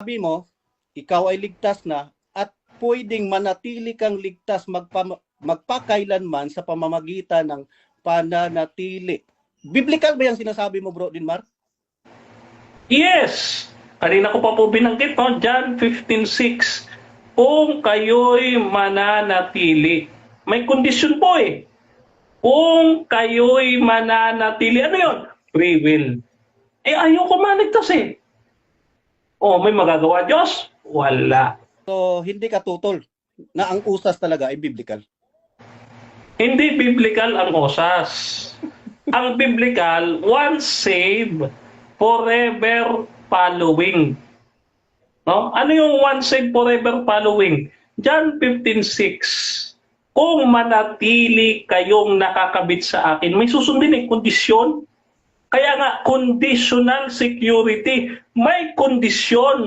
Sabi mo, ikaw ay ligtas na at pwedeng manatili kang ligtas magpa, magpakailanman sa pamamagitan ng pananatili. Biblical ba yung sinasabi mo, Bro Dinmar? Yes! Kanina ko pa po binanggit, no? John 15.6 Kung kayo'y mananatili. May kondisyon po eh. Kung kayo'y mananatili. Ano yon? Free will. Eh, ayoko maligtas eh. Oh, may magagawa Diyos? Wala. So, hindi ka tutol na ang usas talaga ay biblical. Hindi biblical ang osas. ang biblical, once saved, forever following. No? Ano yung once saved, forever following? John 15.6 Kung manatili kayong nakakabit sa akin, may susundin eh, kondisyon. Kaya nga, conditional security. May kondisyon